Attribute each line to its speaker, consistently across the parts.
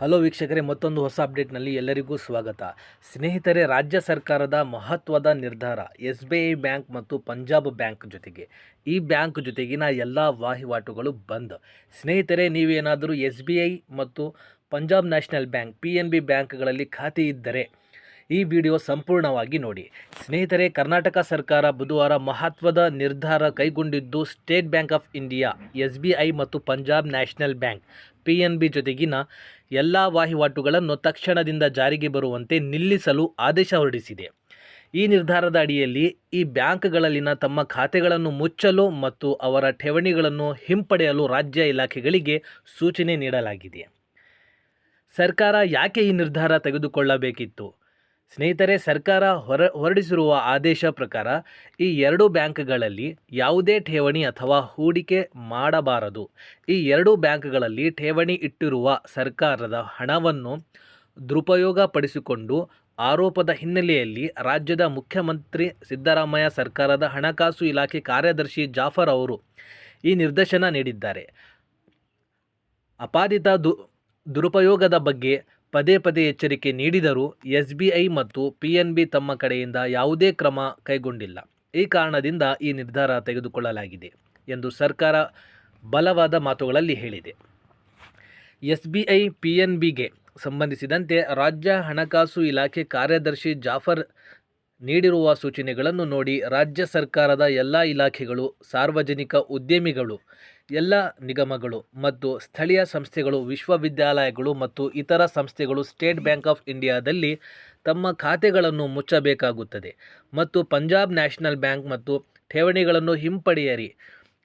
Speaker 1: Hello ವೀಕ್ಷಕರೇ, ಮತ್ತೊಂದು ಹೊಸ ಅಪ್ಡೇಟ್ನಲ್ಲಿ ಎಲ್ಲರಿಗೂ ಸ್ವಾಗತ. ಸ್ನೇಹಿತರೆ, ರಾಜ್ಯ ಸರ್ಕಾರದ ಮಹತ್ವದ ನಿರ್ಧಾರ ಎಸ್ ಬಿ ಐ ಬ್ಯಾಂಕ್ ಮತ್ತು ಪಂಜಾಬ್ ಬ್ಯಾಂಕ್ ಜೊತೆಗೆ. ಈ ಬ್ಯಾಂಕ್ ಜೊತೆಗಿನ ಎಲ್ಲ ವಹಿವಾಟುಗಳು ಬಂದ್. ಸ್ನೇಹಿತರೆ, ನೀವೇನಾದರೂ ಎಸ್ ಬಿ ಐ ಮತ್ತು Punjab National Bank, P N B ಬ್ಯಾಂಕ್ಗಳಲ್ಲಿ ಖಾತೆ ಇದ್ದರೆ ಈ ವಿಡಿಯೋ ಸಂಪೂರ್ಣವಾಗಿ ನೋಡಿ. ಸ್ನೇಹಿತರೆ, ಕರ್ನಾಟಕ ಸರ್ಕಾರ ಬುಧವಾರ ಮಹತ್ವದ ನಿರ್ಧಾರ ಕೈಗೊಂಡಿದ್ದು State Bank of India, S ಮತ್ತು Punjab National Bank, P N B ಜೊತೆಗಿನ ಎಲ್ಲ ವಹಿವಾಟುಗಳನ್ನು ತಕ್ಷಣದಿಂದ ಜಾರಿಗೆ ಬರುವಂತೆ ನಿಲ್ಲಿಸಲು ಆದೇಶ ಹೊರಡಿಸಿದೆ. ಈ ನಿರ್ಧಾರದ ಅಡಿಯಲ್ಲಿ ಈ ಬ್ಯಾಂಕ್ಗಳಲ್ಲಿನ ತಮ್ಮ ಖಾತೆಗಳನ್ನು ಮುಚ್ಚಲು ಮತ್ತು ಅವರ ಠೇವಣಿಗಳನ್ನು ಹಿಂಪಡೆಯಲು ರಾಜ್ಯ ಇಲಾಖೆಗಳಿಗೆ ಸೂಚನೆ ನೀಡಲಾಗಿದೆ. ಸರ್ಕಾರ ಯಾಕೆ ಈ ನಿರ್ಧಾರ ತೆಗೆದುಕೊಳ್ಳಬೇಕಿತ್ತು? ಸ್ನೇಹಿತರೆ, ಸರ್ಕಾರ ಹೊರ, ಹೊರಡಿಸಿರುವ ಆದೇಶ ಪ್ರಕಾರ ಈ ಎರಡು ಬ್ಯಾಂಕ್ಗಳಲ್ಲಿ ಯಾವುದೇ ಠೇವಣಿ ಅಥವಾ ಹೂಡಿಕೆ ಮಾಡಬಾರದು. ಈ ಎರಡು ಬ್ಯಾಂಕ್ಗಳಲ್ಲಿ ಠೇವಣಿ ಇಟ್ಟಿರುವ ಸರ್ಕಾರದ ಹಣವನ್ನು ದುರುಪಯೋಗಪಡಿಸಿಕೊಂಡು ಆರೋಪದ ಹಿನ್ನೆಲೆಯಲ್ಲಿ ರಾಜ್ಯದ ಮುಖ್ಯಮಂತ್ರಿ ಸಿದ್ದರಾಮಯ್ಯ ಸರ್ಕಾರದ ಹಣಕಾಸು ಇಲಾಖೆ ಕಾರ್ಯದರ್ಶಿ ಜಾಫರ್ ಅವರು ಈ ನಿರ್ದೇಶನ ನೀಡಿದ್ದಾರೆ. ಅಪಾದಿತ ದು, ದುರುಪಯೋಗದ ಬಗ್ಗೆ ಪದೇ ಪದೇ ಎಚ್ಚರಿಕೆ ನೀಡಿದರೂ ಎಸ್ಬಿಐ ಮತ್ತು ಪಿಎನ್ಬಿ ತಮ್ಮ ಕಡೆಯಿಂದ ಯಾವುದೇ ಕ್ರಮ ಕೈಗೊಂಡಿಲ್ಲ. ಈ ಕಾರಣದಿಂದ ಈ ನಿರ್ಧಾರ ತೆಗೆದುಕೊಳ್ಳಲಾಗಿದೆ ಎಂದು ಸರ್ಕಾರ ಬಲವಾದ ಮಾತುಗಳಲ್ಲಿ ಹೇಳಿದೆ. ಎಸ್ಬಿಐ ಪಿಎನ್ಬಿಗೆ ಸಂಬಂಧಿಸಿದಂತೆ ರಾಜ್ಯ ಹಣಕಾಸು ಇಲಾಖೆ ಕಾರ್ಯದರ್ಶಿ ಜಾಫರ್ ನೀಡಿರುವ ಸೂಚನೆಗಳನ್ನು ನೋಡಿ ರಾಜ್ಯ ಸರ್ಕಾರದ ಎಲ್ಲ ಇಲಾಖೆಗಳು ಸಾರ್ವಜನಿಕ ಉದ್ಯಮಿಗಳು ಎಲ್ಲ ನಿಗಮಗಳು ಮತ್ತು ಸ್ಥಳೀಯ ಸಂಸ್ಥೆಗಳು, ವಿಶ್ವವಿದ್ಯಾಲಯಗಳು ಮತ್ತು ಇತರ ಸಂಸ್ಥೆಗಳು ಸ್ಟೇಟ್ ಬ್ಯಾಂಕ್ ಆಫ್ ಇಂಡಿಯಾದಲ್ಲಿ ತಮ್ಮ ಖಾತೆಗಳನ್ನು ಮುಚ್ಚಬೇಕಾಗುತ್ತದೆ ಮತ್ತು ಪಂಜಾಬ್ ನ್ಯಾಷನಲ್ ಬ್ಯಾಂಕ್ ಮತ್ತು ಠೇವಣಿಗಳನ್ನು ಹಿಂಪಡೆಯಿರಿ.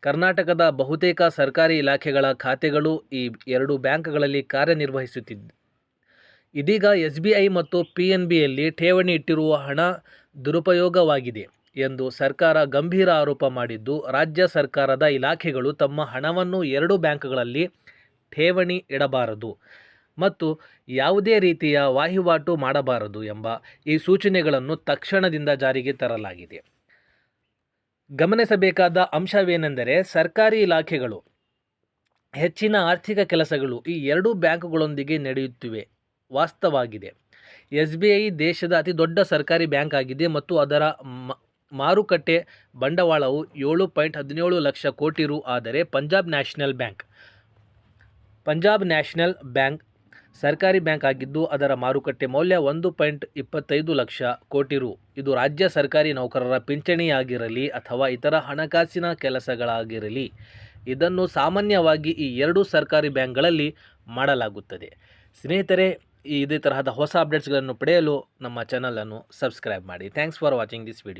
Speaker 1: ಕರ್ನಾಟಕದ ಬಹುತೇಕ ಸರ್ಕಾರಿ ಇಲಾಖೆಗಳ ಖಾತೆಗಳು ಈ ಎರಡು ಬ್ಯಾಂಕ್ಗಳಲ್ಲಿ ಕಾರ್ಯನಿರ್ವಹಿಸುತ್ತಿದ್ದ ಇದೀಗ ಎಸ್ ಬಿ ಐ ಮತ್ತು ಪಿ ಎನ್ ಬಿಯಲ್ಲಿ ಠೇವಣಿ ಇಟ್ಟಿರುವ ಹಣ ದುರುಪಯೋಗವಾಗಿದೆ. ಎಂದು ಸರ್ಕಾರ ಗಂಭೀರ ಆರೋಪ ಮಾಡಿದ್ದು, ರಾಜ್ಯ ಸರ್ಕಾರದ ಇಲಾಖೆಗಳು ತಮ್ಮ ಹಣವನ್ನು ಎರಡು ಬ್ಯಾಂಕ್ಗಳಲ್ಲಿ ಠೇವಣಿ ಇಡಬಾರದು ಮತ್ತು ಯಾವುದೇ ರೀತಿಯ ವಹಿವಾಟು ಮಾಡಬಾರದು ಎಂಬ ಈ ಸೂಚನೆಗಳನ್ನು ತಕ್ಷಣದಿಂದ ಜಾರಿಗೆ ತರಲಾಗಿದೆ. ಗಮನಿಸಬೇಕಾದ ಅಂಶವೇನೆಂದರೆ, ಸರ್ಕಾರಿ ಇಲಾಖೆಗಳು ಹೆಚ್ಚಿನ ಆರ್ಥಿಕ ಕೆಲಸಗಳು ಈ ಎರಡೂ ಬ್ಯಾಂಕ್ಗಳೊಂದಿಗೆ ನಡೆಯುತ್ತಿವೆ ವಾಸ್ತವಾಗಿದೆ. ಎಸ್ ಬಿ ಐ ದೇಶದ ಅತಿ ದೊಡ್ಡ ಸರ್ಕಾರಿ ಬ್ಯಾಂಕ್ ಆಗಿದೆ ಮತ್ತು ಅದರ ಮಾರುಕಟ್ಟೆ ಬಂಡವಾಳವು ಏಳು ಪಾಯಿಂಟ್ ಹದಿನೇಳು ಲಕ್ಷ ಕೋಟಿ ರು ಆದರೆ Punjab National Bank, Punjab National Bank ಸರ್ಕಾರಿ ಬ್ಯಾಂಕ್ ಆಗಿದ್ದು ಅದರ ಮಾರುಕಟ್ಟೆ ಮೌಲ್ಯ ಒಂದು ಪಾಯಿಂಟ್ ಇಪ್ಪತ್ತೈದು ಲಕ್ಷ ಕೋಟಿ ರು. ಇದು ರಾಜ್ಯ ಸರ್ಕಾರಿ ನೌಕರರ ಪಿಂಚಣಿಯಾಗಿರಲಿ ಅಥವಾ ಇತರ ಹಣಕಾಸಿನ ಕೆಲಸಗಳಾಗಿರಲಿ. ಇದನ್ನು ಸಾಮಾನ್ಯವಾಗಿ ಈ ಎರಡು ಸರ್ಕಾರಿ ಬ್ಯಾಂಕ್ಗಳಲ್ಲಿ ಮಾಡಲಾಗುತ್ತದೆ. ಸ್ನೇಹಿತರೆ ಇದೇ ತರಹದ ಹೊಸ ಅಪ್ಡೇಟ್ಸ್ಗಳನ್ನು ಪಡೆಯಲು ನಮ್ಮ ಚಾನಲನ್ನು ಸಬ್ಸ್ಕ್ರೈಬ್ ಮಾಡಿ. Thanks for watching this video.